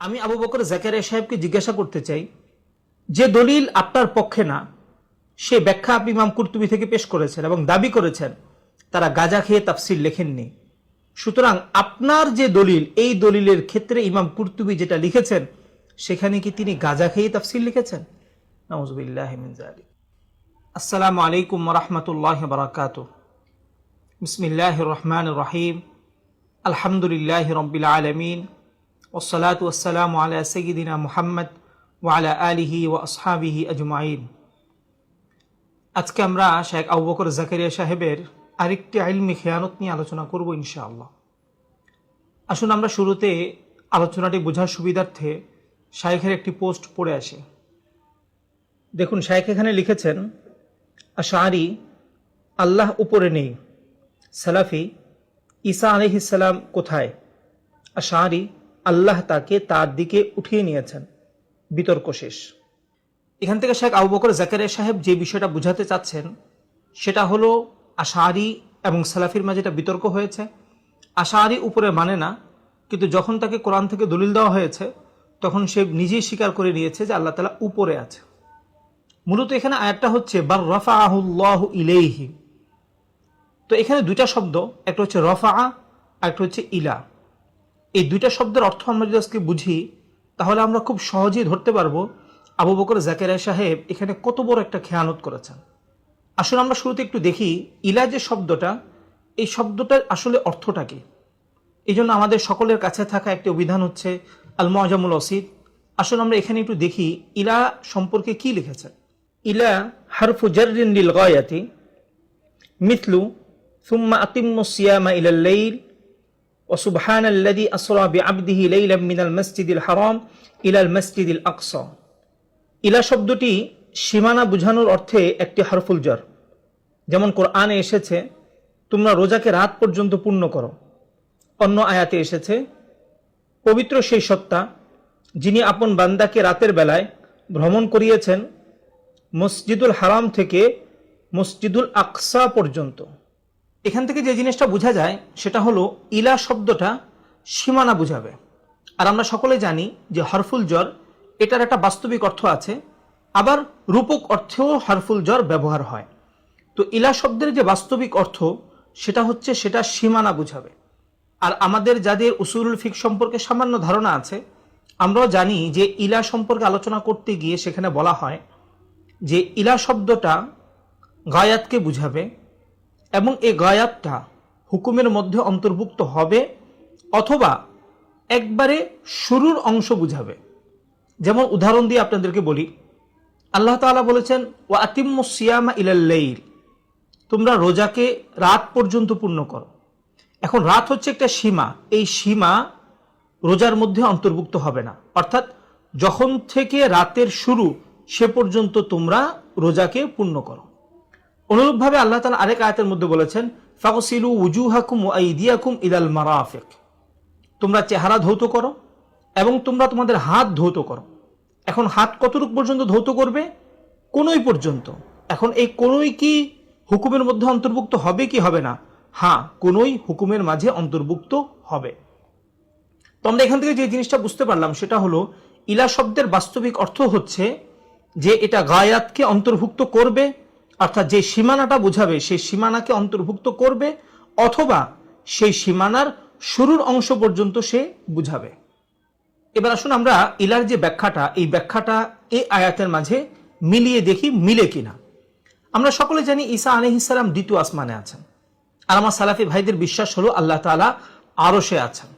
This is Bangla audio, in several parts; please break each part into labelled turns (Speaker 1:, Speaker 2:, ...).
Speaker 1: আমি আবু বকর জাকারিয়া সাহেবকে জিজ্ঞাসা করতে চাই, যে দলিল আপনার পক্ষে না, সে ব্যাখ্যা আপনি ইমাম কুর্তুবি থেকে পেশ করেছেন এবং দাবি করেছেন, তারা গাজা খেয়ে তাফসিল লেখেননি। সুতরাং আপনার যে দলিল, এই দলিলের ক্ষেত্রে ইমাম কুর্তুবি যেটা লিখেছেন, সেখানে কি তিনি গাজা খেয়ে তাফসির লিখেছেন? নওয়াজবিল্লাহ আসসালামু আলাইকুম রহমতুল্লাহ বারাকাত বিসমিল্লাহ রহমান রহিম। আলহামদুলিল্লাহ রবিল আলমিন। ওসালাম আলা সঈদিনা মুহাম্মদ ওয়ালা আলিহি ও আসহাবিহি আজমাইন আজকে আমরা শেখ আবু বকর জাকারিয়া সাহেবের আরেকটি আইলমি খেয়ানত নিয়ে আলোচনা করব ইনশাআল্লাহ। আসুন আমরা শুরুতে আলোচনাটি বোঝার সুবিধার্থে শাইখের একটি পোস্ট পড়ে আসি। দেখুন, শাইখ এখানে লিখেছেন আশারি আল্লাহ উপরে নেই। সালাফি, ঈসা আলহিসাল্লাম কোথায়? আশারি আল্লাহ তাকে তার দিকে উঠিয়ে নিয়েছেন। বিতর্ক শেষ। এখান থেকে শেখ আবু বকর জাকারিয়া সাহেব যে বিষয়টা বুঝাতে চাচ্ছেন, সেটা হলো আশারি এবং সালাফির মাঝে এটা বিতর্ক হয়েছে। আশারি উপরে মানে না, কিন্তু যখন তাকে কোরআন থেকে দলিল দেওয়া হয়েছে, তখন সে নিজেই স্বীকার করে নিয়েছে যে আল্লাহ তালা উপরে আছে। মূলত এখানে আয়াতটা হচ্ছে বার রফা আহুল্লাহ ইলেহি তো এখানে দুইটা শব্দ, একটা হচ্ছে রফা আর একটা হচ্ছে ইলা। এই দুইটা শব্দের অর্থ আমরা যদি আজকে বুঝি, তাহলে আমরা খুব সহজেই ধরতে পারব আবু বকর জাকেরায় সাহেব এখানে কত বড় একটা খেয়ানত করেছেন। আসলে আমরা শুরুতে একটু দেখি ইলা যে শব্দটা, এই শব্দটার আসলে অর্থটা কি। এই জন্য আমাদের সকলের কাছে থাকা একটি অভিধান হচ্ছে আল মজামুল অসিদ আসলে আমরা এখানে একটু দেখি ইলা সম্পর্কে কি লিখেছে ইলা হারফু জারিন লিল গয়াতি, মিথলু, সুম্মা আতিম্ম সিয়ামা ইলাল وسبحان الذي أسرى بعبده ليلا من المسجد الحرام إلى المسجد الأقصى ইলা শব্দটি সীমানা বুঝানোর অর্থে একটি হারফুল জর যেমন কোরআনে এসেছে তোমরা রোজাকে রাত পর্যন্ত পূর্ণ করো অন্য আয়াতে এসেছে পবিত্র সেই সত্তা যিনি আপন বান্দাকে রাতের বেলায় ভ্রমণ করিয়েছেন মসজিদুল হারাম থেকে মসজিদুল আকসা পর্যন্ত এখান থেকে যে জিনিসটা বোঝা যায়, সেটা হলো ইলা শব্দটা সীমানা বুঝাবে। আর আমরা সকলে জানি যে হরফুল জ্বর, এটার একটা বাস্তবিক অর্থ আছে, আবার রূপক অর্থেও হরফুল জ্বর ব্যবহার হয়। তো ইলা শব্দের যে বাস্তবিক অর্থ, সেটা হচ্ছে সেটা সীমানা বুঝাবে। আর আমাদের যাদের উসুরুল ফিক সম্পর্কে সামান্য ধারণা আছে, আমরাও জানি যে ইলা সম্পর্কে আলোচনা করতে গিয়ে সেখানে বলা হয় যে ইলা শব্দটা গায়াতকে বুঝাবে এবং এই গায়াতটা হুকুমের মধ্যে অন্তর্ভুক্ত হবে অথবা একবারে শুরুর অংশ বুঝাবে। যেমন উদাহরণ দিয়ে আপনাদেরকে বলি, আল্লাহ তাআলা বলেছেন ও আতিম্ম সিয়ামা ইলাল্লাইল তোমরা রোজাকে রাত পর্যন্ত পূর্ণ করো। এখন রাত হচ্ছে একটা সীমা, এই সীমা রোজার মধ্যে অন্তর্ভুক্ত হবে না। অর্থাৎ যখন থেকে রাতের শুরু, সে পর্যন্ত তোমরা রোজাকে পূর্ণ করো। অনুরূপভাবে আল্লাহ তালা আরেক আয়াতের মধ্যে বলেছেন ফাকসিলু উজুহাকুম আইদিয়াকুম ইদাল মারাফিক। তোমরা চেহারা ধৌত করো এবং তোমরা তোমাদের হাত ধৌত করো। এখন হাত কতটুক পর্যন্ত ধৌত করবে? কোনই পর্যন্ত। এখন এই কোনই কি হুকুমের মধ্যে অন্তর্ভুক্ত হবে কি হবে না? হ্যাঁ কোনই হুকুমের মাঝে অন্তর্ভুক্ত হবে। তো আমরা এখান থেকে যে জিনিসটা বুঝতে পারলাম, সেটা হলো, ইলা শব্দের বাস্তবিক অর্থ হচ্ছে যে এটা গায়াতকে অন্তর্ভুক্ত করবে অর্থাৎ যে সীমানাটা বোঝাবে সেই সীমানাকে অন্তর্ভুক্ত করবে অথবা সেই সীমানার শুরুর অংশ পর্যন্ত সে বুঝাবে। এবার আসুন আমরা ইলার যে ব্যাখ্যাটা, এই ব্যাখ্যাটা এই আয়াতের মাঝে মিলিয়ে দেখি মিলে কিনা। আমরা সকলে জানি ঈসা আলহিসাল্লাম দ্বিতীয় আসমানে আছেন। আর আমার সালাফি ভাইদের বিশ্বাস হলো আল্লাহ তালা আরও সে আছেন।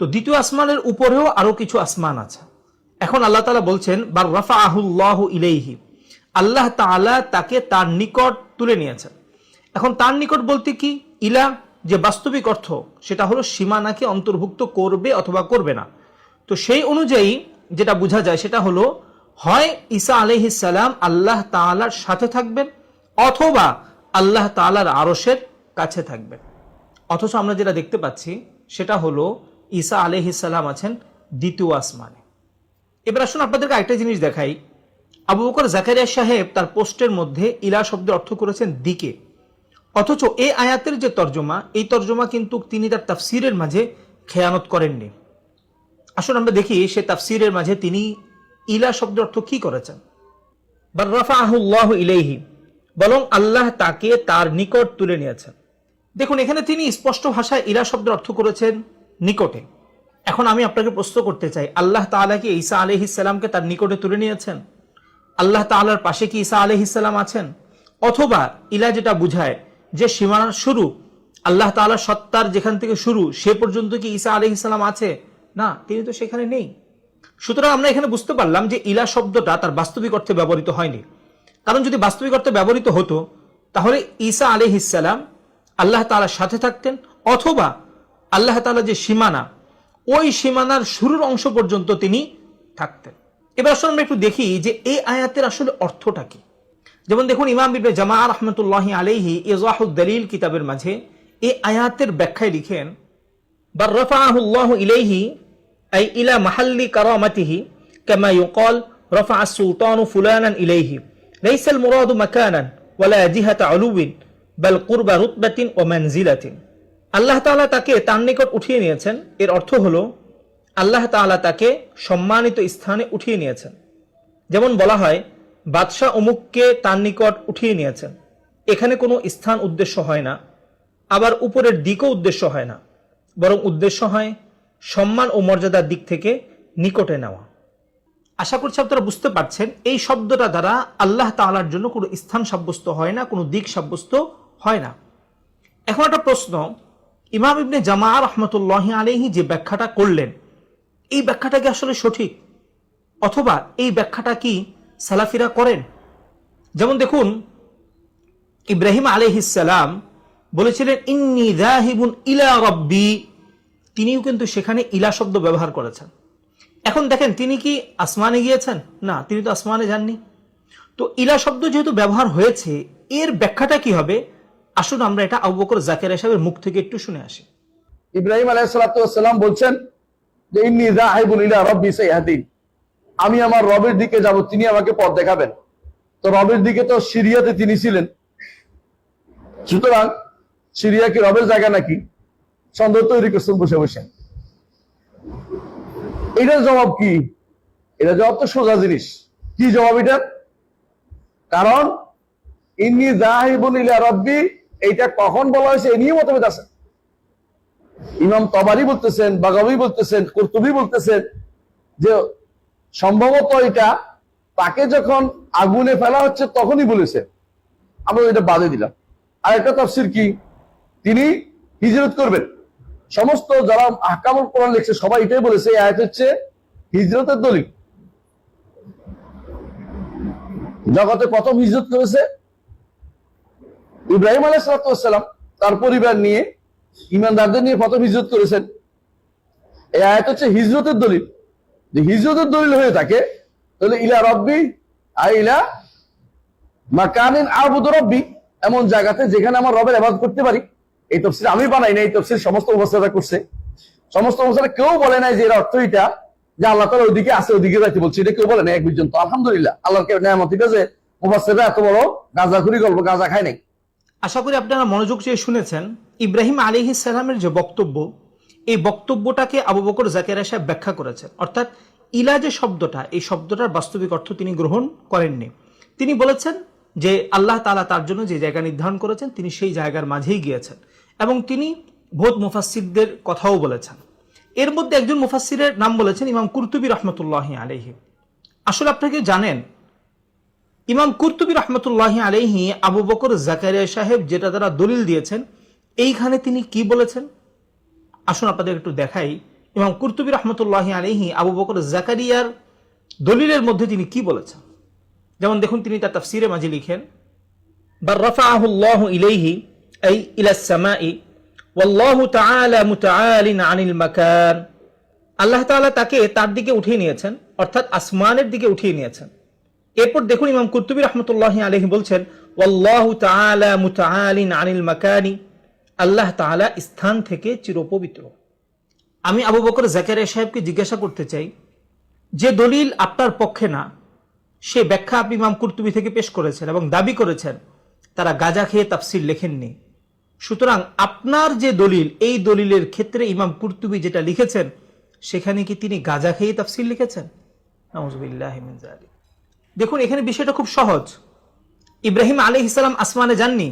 Speaker 1: তো দ্বিতীয় আসমানের উপরেও আরও কিছু আসমান আছে। এখন আল্লাহ তালা বলছেন, বার রাফা আহুল্লাহ ইলেইহি। আল্লাহ তাআলা তাকে তার নিকট তুলে নিয়েছেন। এখন তার নিকট বলতে কি? ইলা, যে বাস্তবিক অর্থ, সেটা হলো সীমানাকে অন্তর্ভুক্ত করবে অথবা করবে না। তো সেই অনুযায়ী যেটা বোঝা যায়, সেটা হলো, হয় ঈসা আলহিসাল্লাম আল্লাহ তাআলার সাথে থাকবেন, অথবা আল্লাহ তাআলার আরসের কাছে থাকবেন। অথচ আমরা যেটা দেখতে পাচ্ছি, সেটা হলো, ঈসা আলহিসাল্লাম আছেন দ্বিতীয় আসমানে। এবার আসুন আপনাদেরকে একটা জিনিস দেখাই। আবু বকর জাকারিয়া সাহেব তার পোস্টের মধ্যে ইলা শব্দের অর্থ করেছেন দিকে। অথচ এই আয়াতের যে তর্জমা, এই তর্জমা কিন্তু তিনি তার তাফসিরের মাঝে খেয়ানত করেননি। আসুন আমরা দেখি সে তাফসিরের মাঝে তিনি ইলা শব্দের অর্থ কি করেছেন। বার্রাফাহুল্লাহ ইলাইহি, বরং আল্লাহ তাকে তার নিকট তুলে নিয়েছেন। দেখুন, এখানে তিনি স্পষ্ট ভাষায় ইলা শব্দের অর্থ করেছেন নিকটে। এখন আমি আপনাকে প্রশ্ন করতে চাই, আল্লাহ তাআলা কি ঈসা আলহিসাল্লামকে তার নিকটে তুলে নিয়েছেন? আল্লাহ তাআলার পাশে কি ঈসা আলহিসাল্লাম আছেন? অথবা ইলা যেটা বুঝায় যে সীমানার শুরু, আল্লাহ তাআলার সত্তার যেখান থেকে শুরু, সে পর্যন্ত কি ঈসা আলহিসাল্লাম আছে? না, তিনি তো সেখানে নেই। সুতরাং আমরা এখানে বুঝতে পারলাম যে ইলা শব্দটা তার বাস্তবিক অর্থে ব্যবহৃত হয়নি। কারণ যদি বাস্তবিক অর্থে ব্যবহৃত হতো, তাহলে ঈসা আলহিসাল্লাম আল্লাহ তাআলার সাথে থাকতেন, অথবা আল্লাহ তাআলা যে সীমানা, ওই সীমানার শুরুর অংশ পর্যন্ত তিনি থাকতেন। এবার আসলে আমরা একটু দেখি যে এই আয়াতের আসলে অর্থটা কি যেমন দেখুন ইমাম বিবে জামা রহমতুল্লাহ আলাইহি ইজাহুদ দলিল কিতাবের মাঝে এই আয়াতের ব্যাখ্যায় লিখেন بل رفعه الله إليه أي إلى محل كرامته كما يقال رفع السلطان فلانا إليه ليس المراد مكانا ولا جهة علو بل قرب رتبة ومنزلة আল্লাহ তাআলা তাকে তার নিকট উঠিয়ে নিয়েছেন এর অর্থ হলো আল্লাহ তাআলা তাকে সম্মানিত স্থানে উঠিয়ে নিয়েছেন। যেমন বলা হয়, বাদশাহ অমুককে তার নিকট উঠিয়ে নিয়েছেন। এখানে কোনো স্থান উদ্দেশ্য হয় না, আবার উপরের দিকও উদ্দেশ্য হয় না, বরং উদ্দেশ্য হয় সম্মান ও মর্যাদার দিক থেকে নিকটে নেওয়া। আশা করছি আপনারা বুঝতে পারছেন, এই শব্দটা দ্বারা আল্লাহ তাআলার জন্য কোনো স্থান সাব্যস্ত হয় না, কোনো দিক সাব্যস্ত হয় না। এখন একটা প্রশ্ন, ইমাম ইবনে জামা রহমতুল্লাহ আলহি যে ব্যাখ্যাটা করলেন এই ব্যাখ্যাটা কি আসলে সঠিক? অথবা এই ব্যাখ্যাটা কি সালাফিরা করেন? যেমন দেখুন, ইব্রাহিম আলহিসাল্লাম বলেছিলেন, ইন্নি জাহিবুন ইলা রব্বি। তিনিও কিন্তু সেখানে ইলা শব্দ ব্যবহার করেছেন। এখন দেখেন, তিনি কি আসমানে গিয়েছেন? না, তিনি তো আসমানে যাননি। তো ইলা শব্দ যেহেতু ব্যবহার হয়েছে, এর ব্যাখ্যাটা কি হবে? আসুন আমরা এটা আবু বকর জাকের সাহেবের মুখ থেকে একটু শুনে আসি।
Speaker 2: ইব্রাহিম আলাইসালাম বলছেন আমি আমার রবের দিকে যাব, তিনি আমাকে পথ দেখাবেন। তো রবের দিকে তো সিরিয়াতে তিনি ছিলেন। সুতরাং সিরিয়া কি রবের জায়গা নাকি? সন্দেহ তৈরি করছেন, বসে বসে। এটার জবাব কি? এটা জবাব তো সোজা জিনিস। কি জবাব এটা? কারণ ইন্নি জাহিবুল ইলা রব্বি, এইটা কখন বলা হয়েছে? এ নিয়ে মতভেদ আছে। ইমাম তবারি বলতেছেন, বাগাবি বলতেছেন, কর্তুবি বলতেছেন যে সম্ভবত এটা তাকে যখন আগুনে ফেলা হচ্ছে তখনই বলেছে। আমরা এটা বাদে দিলাম। আর একটা তফসির কি? তিনি হিজরত করবেন। সমস্ত যারা আহকামুল কোরআন লিখছে সবাই এটাই বলেছে আয়াত হচ্ছে হিজরতের দলিল। জগতে প্রথম হিজরত করেছে ইব্রাহিম আলাইসালাম তার পরিবার নিয়ে ইমানদারদের নিয়ে প্রথম হিজরত করেছেন। এই আয়াত হচ্ছে হিজরতের দলিল। যে হিজরতের দলিল হয়ে থাকে, তাহলে ইলা রব্বি আর ইলা মাকানিন আবুদ রব্বি, এমন জায়গাতে যেখানে আমার রবের আবাদ করতে পারি। এই তফসিল আমি বানাই না এই তফসিল সমস্ত অবস্থাটা করছে। সমস্ত অবস্থাটা কেউ বলে নাই যে এর অর্থ এটা যে আল্লাহ তালা ওইদিকে আছে, ওইদিকে যাইতে বলছে, এটা কেউ বলে নাই এক পর্যন্ত আলহামদুলিল্লাহ আল্লাহকে নেয়ামত ঠিক আছে মুফাসসিররা এত বড় গাঁজাখুরি গল্প গাঁজা খায় নাই।
Speaker 1: আশা করি আপনারা মনোযোগ চেয়ে শুনেছেন। ইব্রাহিম আলী সালামের যে বক্তব্য, এই বক্তব্যটাকে আবু বকর জাকেরা সাহেব ব্যাখ্যা করেছেন। অর্থাৎ ইলা যে শব্দটা, এই শব্দটার বাস্তবিক অর্থ তিনি গ্রহণ করেননি। তিনি বলেছেন যে আল্লাহ তালা তার জন্য যে জায়গা নির্ধারণ করেছেন, তিনি সেই জায়গার মাঝেই গিয়েছেন। এবং তিনি ভোট মুফাসিরদের কথাও বলেছেন। এর মধ্যে একজন মুফাসিরের নাম বলেছেন ইমাম কুরতুবী রহমতুল্লাহ আলহি আসলে আপনাকে জানেন, ইমাম কুর্তুবী রহমতুল্লাহ আলহি আবু বকর জাকারিয়া সাহেব যেটা তারা দলিল দিয়েছেন এইখানে তিনি কি বলেছেন? আসুন আপনাদের একটু দেখাই। এবং কুর্তুবী রহমতুল্লাহ আলহি আবু বকর জাকারিয়ার দলিলের মধ্যে তিনি কি বলেছেন? যেমন দেখুন, তিনি তার তাফসিরে মাঝে লিখেন বা রফাহুল্লাহ ইলেহি এই ইলাসামাই ওয়াল্লাহু তাআলা মুতাআলিন আনিল মাকান। আল্লাহ তাআলা তাকে তার দিকে উঠিয়ে নিয়েছেন, অর্থাৎ আসমানের দিকে উঠিয়ে নিয়েছেন। এরপর দেখুন, ইমাম কুতুবী রহমতুল্লাহ আলহি বলছেন, ওয়াল্লাহু তাআলা মুতাআলিন আনিল মাকানি। আল্লাহ তাআলা স্থান থেকে চিরপবিত্র। আমি আবু বকর জাকারিয়া সাহেবকে জিজ্ঞাসা করতে চাই, যে দলিল আপনার পক্ষে না, সে ব্যাখ্যা আপনি ইমাম কুর্তুবী থেকে পেশ করেছেন এবং দাবি করেছেন, তারা গাজা খেয়ে তাফসির লেখেননি। সুতরাং আপনার যে দলিল, এই দলিলের ক্ষেত্রে ইমাম কুর্তুবী যেটা লিখেছেন, সেখানে কি তিনি গাজা খেয়ে তাফসির লিখেছেন? দেখুন, এখানে বিষয়টা খুব সহজ। ইব্রাহিম আলী ইসলাম আসমানে যাননি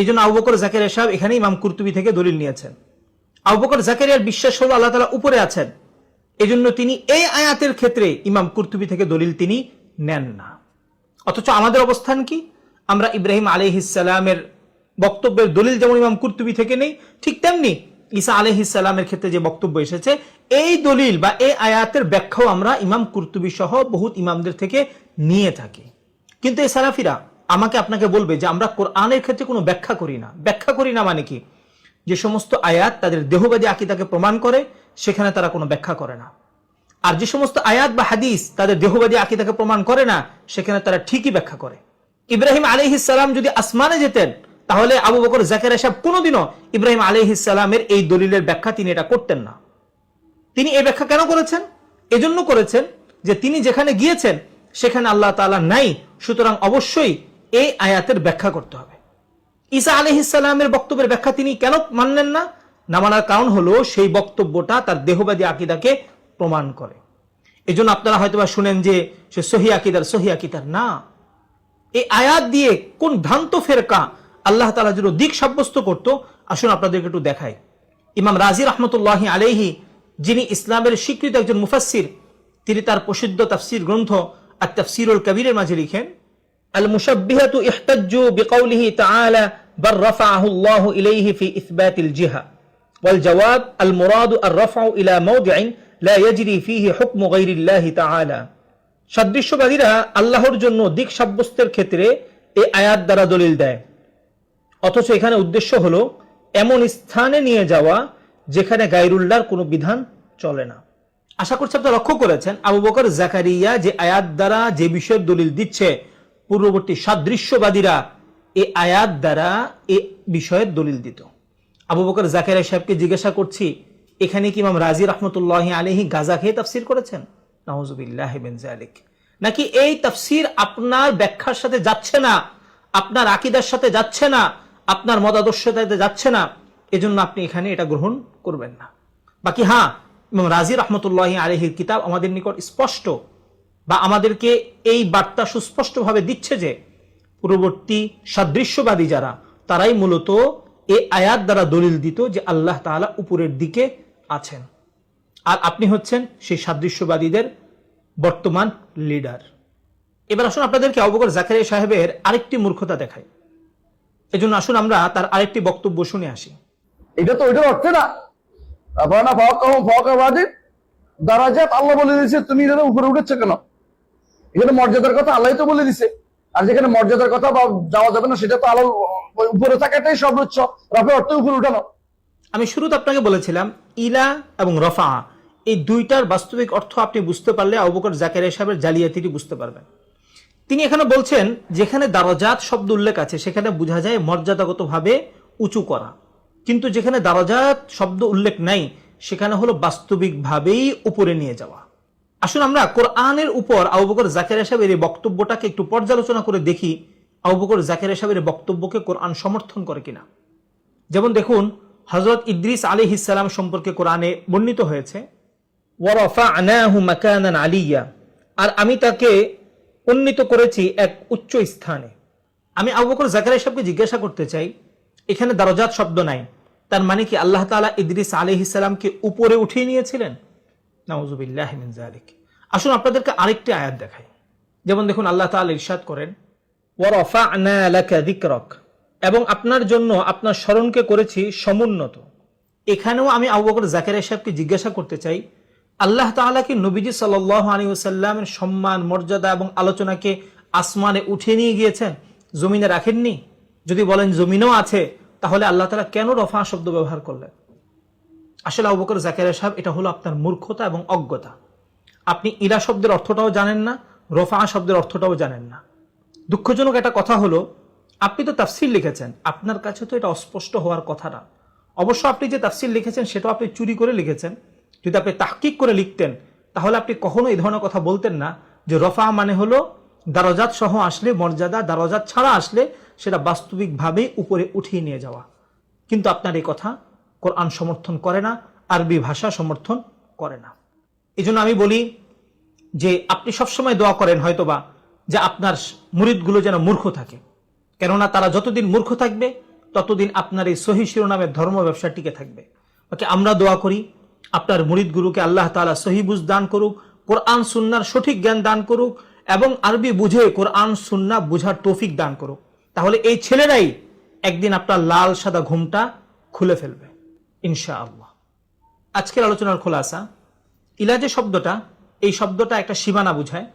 Speaker 1: এই জন্য আবু বকর জাকেরিয়া সাহেব এখানে ইমাম কুর্তুবি থেকে দলিল নিয়েছেন। আবু বকর জাকেরিয়ার বিশ্বাস হলো আল্লাহ তালা উপরে আছেন। এজন্য তিনি এই আয়াতের ক্ষেত্রে ইমাম কুর্তুবি থেকে দলিল তিনি নেন না। অথচ আমাদের অবস্থান কি? আমরা ইব্রাহিম আলহিসাল্লামের বক্তব্যের দলিল যেমন ইমাম কুর্তুবি থেকে নেই, ঠিক তেমনি ঈসা আলহিসাল্লামের ক্ষেত্রে যে বক্তব্য এসেছে, এই দলিল বা এই আয়াতের ব্যাখ্যাও আমরা ইমাম কুরতুবি সহ বহুত ইমামদের থেকে নিয়ে থাকি। কিন্তু এই সালাফিরা আমাকে আপনাকে বলবে যে আমরা কোরআনের ক্ষেত্রে কোনো ব্যাখ্যা করি না। ব্যাখ্যা করি না মানে কি? যে সমস্ত আয়াত তাদের দেহবাদী আকিদাকে প্রমাণ করে, সেখানে তারা কোনো ব্যাখ্যা করে না। আর যে সমস্ত আয়াত বা হাদিস তাদের দেহবাদী আকিদাকে প্রমাণ করে না, সেখানে তারা ঠিকই ব্যাখ্যা করে। ইব্রাহিম আলহিসাল্লাম যদি আসমানে যেতেন, তাহলে আবু বকর, জাকের সাহেব কোনোদিনও ইব্রাহিম আলহিসাল্লামের এই দলিলের ব্যাখ্যা তিনি এটা করতেন না। তিনি এই ব্যাখ্যা কেন করেছেন? এজন্য করেছেন যে তিনি যেখানে গিয়েছেন, সেখানে আল্লাহ তাআলা নাই। সুতরাং অবশ্যই এই আয়াতের ব্যাখ্যা করতে হবে। ঈসা আলহিসাল্লামের বক্তব্যের ব্যাখ্যা তিনি কেন মানলেন না? না মানার কারণ হলো সেই বক্তব্যটা তার দেহবাদী আকিদাকে প্রমাণ করে। এজন্য আপনারা হয়তোবা শুনেন যে সে সহি আকিদার সহি আকিদার না। এই আয়াত দিয়ে কোন ভ্রান্ত ফেরকা আল্লাহ তালা যেন দিক সাব্যস্ত করত, আসুন আপনাদেরকে একটু দেখাই। ইমাম রাজি রহমতুল্লাহ আলাইহি, যিনি ইসলামের স্বীকৃত একজন মুফাসসির, তিনি তার প্রসিদ্ধ তাফসির গ্রন্থ আর তাফসিরুল কবিরের মাঝে লিখেন আল মুশাব্বিহাতু ইহতাজ্জু বিকাউলিহি তাআলা بل رفعه الله إليه في إثبات الجهة والجواب المراد الرفع إلى موضع لا يجري فيه حكم غير الله تعالى সাদৃশ্যবাদীরা আল্লাহর জন্য দিক সাব্যস্তের ক্ষেত্রে এই আয়াত দ্বারা দলিল দেয় অথচ এখানে উদ্দেশ্য হলো এমন স্থানে নিয়ে যাওয়া যেখানে গাইরুল্লাহর কোনো বিধান চলে না আশা করছি আপনারা লক্ষ্য করেছেন আবু বকর জাকারিয়া যে আয়াত দ্বারা যে বিষয়ের দলিল দিচ্ছে পূর্ববর্তী সাদৃশ্যবাদীরা এ আয়াত দ্বারা এ বিষয়ের দলিল দিত। আবু বকর জাকারিয়া সাহেবকে জিজ্ঞাসা করছি, এখানে কি ইমাম রাজি রহমতুল্লাহ আলহি গাজা খেয়ে তাফসির করেছেন? জালিক নাকি এই তাফসির আপনার ব্যাখ্যার সাথে যাচ্ছে না? আপনার আকিদার সাথে যাচ্ছে না? আপনার মতাদর্শের সাথে যাচ্ছে না? এজন্য আপনি এখানে এটা গ্রহণ করবেন না। বাকি হ্যাঁ রাজি রহমতুল্লাহ আলহির কিতাব আমাদের নিকট স্পষ্ট। বা আমাদেরকে এই বার্তা সুস্পষ্টভাবে দিচ্ছে যে পূর্ববর্তী সাদৃশ্যবাদী যারা, তারাই মূলত এই আয়াত দ্বারা দলিল দিত যে আল্লাহ তাআলা উপরের দিকে আছেন। আর আপনি হচ্ছেন সেই সাদৃশ্যবাদীদের বর্তমান লিডার। এবার আসুন আপনাদেরকে অবকর জাকারিয়া সাহেবের আরেকটি মূর্খতা দেখাই। এজন্য আসুন আমরা তার আরেকটি বক্তব্য শুনে আসি।
Speaker 2: এটা তো ওইটার অর্থে না। আপনারা ফকাবাদী দারাজাত আল্লাহ বলে দিয়েছে, তুমি এটা উপরে উঠেছে কেন? এখানে মর্যাদার কথা আল্লাহ তো বলে দিছে। আর যেখানে মর্যাদার কথা বা যাওয়া যাবে না, সেটা তো আল্লাহ উপরে থাকাটাই সর্বোচ্চ। রাফে অর্থে উপরে উঠানো।
Speaker 1: আমি শুরুতে আপনাকে বলেছিলাম, ইলা এবং রফা, এই দুইটার বাস্তবিক অর্থ আপনি বুঝতে পারলে আবুবকর জাকেরিয়া সাহেবের জালিয়াতিটি বুঝতে পারবেন। তিনি এখানে বলছেন, যেখানে দারজাত শব্দ উল্লেখ আছে, সেখানে বোঝা যায় মর্যাদাগতভাবে উঁচু করা। কিন্তু যেখানে দারজাত শব্দ উল্লেখ নাই, সেখানে হলো বাস্তবিকভাবেই উপরে নিয়ে যাওয়া। আসুন আমরা কোরআনের উপর আবুবকর জাকেরিয়া সাহেবের এই বক্তব্যটাকে একটু পর্যালোচনা করে দেখি আবুবকর জাকের সাহেবের বক্তব্যকে কোরআন সমর্থন করে কিনা। যেমন দেখুন হজরত ইদ্রিস আলী ইসালাম সম্পর্কে কোরআনে বর্ণিত হয়েছে আলিয়া আর আমি তাকে উন্নীত করেছি এক উচ্চ স্থানে। আমি আবু জাকের সাহেবকে জিজ্ঞাসা করতে চাই, এখানে দারজাত শব্দ নাই, তার মানে কি আল্লাহ তাআলা ইদ্রিস আলাইহিস সালামকে উপরে উঠিয়ে নিয়েছিলেন? নাউজুবিল্লাহ মিন যালিক। আসুন আপনাদেরকে আরেকটি আয়াত দেখাই। যেমন দেখুন, আল্লাহ তাআলা ইরশাদ করেন ওয়ারাফা'না লাকা যিকরাক। এবং আপনার জন্য আপনার স্মরণকে করেছি সমুন্নত। এখানেও আমি আবু বকর জাকারিয়া সাহেবকে জিজ্ঞাসা করতে চাই, আল্লাহ তাআলা কি নবীজি সাল্লাল্লাহু আলাইহি ওয়াসাল্লামের সম্মান, মর্যাদা এবং আলোচনাকে আসমানে উঠিয়ে নিয়ে গিয়েছেন? জমিনে রাখেননি? যদি বলেন জমিনও আছে, তাহলে আল্লাহ তাআলা কেন রফা শব্দ ব্যবহার করলেন? আসলে আবু বকর জাকারিয়া সাহেব, এটা হলো আপনার মূর্খতা এবং অজ্ঞতা। আপনি ইরা শব্দের অর্থটাও জানেন না, রফা শব্দের অর্থটাও জানেন না। দুঃখজনক একটা কথা হলো, আপনি তো তাফসিল লিখেছেন, আপনার কাছে তো এটা অস্পষ্ট হওয়ার কথা না অবশ্য আপনি যে তাফসিল লিখেছেন, সেটাও আপনি চুরি করে লিখেছেন। যদি আপনি তাহকিক করে লিখতেন, তাহলে আপনি কখনো এই ধরনের কথা বলতেন না যে রফা মানে হলো দারজাত সহ আসলে, মর্যাদা দারজাত ছাড়া আসলে, সেটা বাস্তবিকভাবেই উপরে উঠিয়ে নিয়ে যাওয়া। কিন্তু আপনার এই কথা কোরআন সমর্থন করে না, আরবি ভাষা সমর্থন করে না। এই আমি বলি যে আপনি সবসময় দোয়া করেন হয়তোবা যে আপনার মুরিদগুলো যেন মূর্খ থাকে। কেননা তারা যতদিন মূর্খ থাকবে, ততদিন আপনার এই সহি শিরোনামের ধর্ম ব্যবসা টিকে থাকবে। ওকে, আমরা দোয়া করি, আপনার মুরিদগুলোকে আল্লাহ তাআলা সহি বুঝ দান করুক, কোরআন, সুন্নার সঠিক জ্ঞান দান করুক এবং আরবি বুঝে কোরআন, সুন্না বুঝার তৌফিক দান করুক। তাহলে এই ছেলেরাই একদিন আপনার লাল সাদা ঘুমটা খুলে ফেলবে। ইনশাআল্লাহ। আজকের আলোচনার খোলাসা ইলাজে শব্দটা, এই শব্দটা একটা সীমানা বুঝায়।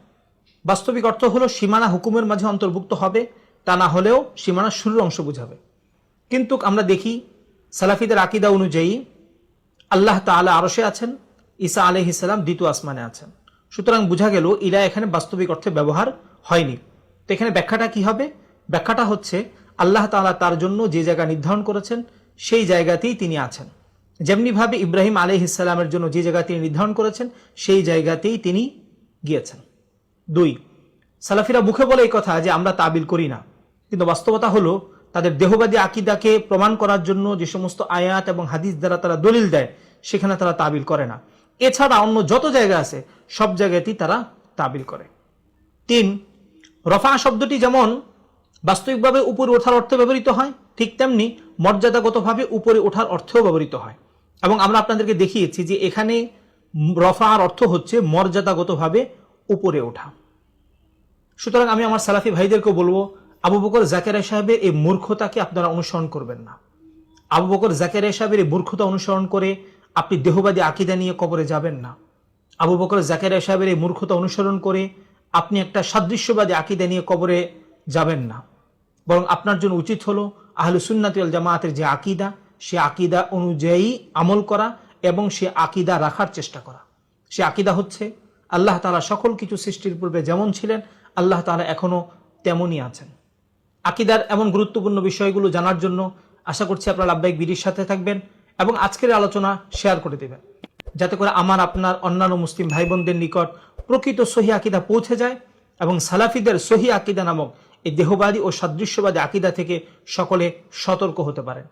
Speaker 1: বাস্তবিক অর্থ হলো সীমানা হুকুমের মাঝে অন্তর্ভুক্ত হবে, তা না হলেও সীমানা শুরুর অংশ বুঝাবে। কিন্তু আমরা দেখি, সালাফিদের আকিদা অনুযায়ী আল্লাহ তাআলা আরশে আছেন, ঈসা আলহ ইসলাম দ্বিতীয় আসমানে আছেন। সুতরাং বোঝা গেল, ইলা এখানে বাস্তবিক অর্থে ব্যবহার হয়নি। তো এখানে ব্যাখ্যাটা কি হবে? ব্যাখ্যাটা হচ্ছে, আল্লাহ তাআলা তার জন্য যে জায়গা নির্ধারণ করেছেন সেই জায়গাতেই তিনি আছেন। যেমনিভাবে ইব্রাহিম আলহ ইসলামের জন্য যে জায়গা তিনি নির্ধারণ করেছেন, সেই জায়গাতেই তিনি গিয়েছেন। দুই, সালাফিরা মুখে বলে এই কথা যে আমরা তাবিল করি না। কিন্তু বাস্তবতা হলো, তাদের দেহবাদী আকিদাকে প্রমাণ করার জন্য যে সমস্ত আয়াত এবং হাদিস দ্বারা তারা দলিল দেয়, সেখানে তারা তাবিল করে না। এছাড়া অন্য যত জায়গা আছে, সব জায়গাতেই তারা তাবিল করে। তিন, রফা শব্দটি যেমন বাস্তবিকভাবে উপরে ওঠার অর্থে ব্যবহৃত হয়, ঠিক তেমনি মর্যাদাগতভাবে উপরে ওঠার অর্থেও ব্যবহৃত হয়। এবং আমরা আপনাদেরকে দেখিয়েছি যে এখানে রফার অর্থ হচ্ছে মর্যাদাগতভাবে উপরে ওঠা। সুতরাং আমি আমার সালাফি ভাইদেরকে বলব, আবু বকর জাকেরিয়া সাহেবের এই মূর্খতাকে আপনারা অনুসরণ করবেন না। আবু বকর জাকেরিয়া সাহেবের এই মূর্খতা অনুসরণ করে আপনি দেহবাদী আকিদা নিয়ে কবরে যাবেন না। আবু বকর জাকেরিয়া সাহেবের এই মূর্খতা অনুসরণ করে আপনি একটা সাদৃশ্যবাদী আকিদা নিয়ে কবরে যাবেন না। বরং আপনার জন্য উচিত হলো আহলু সুন্নাতি ওয়াল জামায়াতের যে আকিদা, সে আকিদা অনুযায়ী আমল করা এবং সে আকিদা রাখার চেষ্টা করা। সে আকিদা হচ্ছে আল্লাহ তাআলা সকল কিছু সৃষ্টির পূর্বে যেমন ছিলেন, আল্লাহ তাআলা এখনও তেমনই আছেন। আকিদার এমন গুরুত্বপূর্ণ বিষয়গুলো জানার জন্য আশা করছি আপনারা লাভবাহিক বিডির সাথে থাকবেন এবং আজকের আলোচনা শেয়ার করে দেবেন। যাতে করে আমার, আপনার, অন্যান্য মুসলিম ভাই বোনদের নিকট প্রকৃত সহি আকিদা পৌঁছে যায় এবং সালাফিদের সহি আকিদা নামক এই দেহবাদী ও সাদৃশ্যবাদী আকিদা থেকে সকলে সতর্ক হতে পারেন।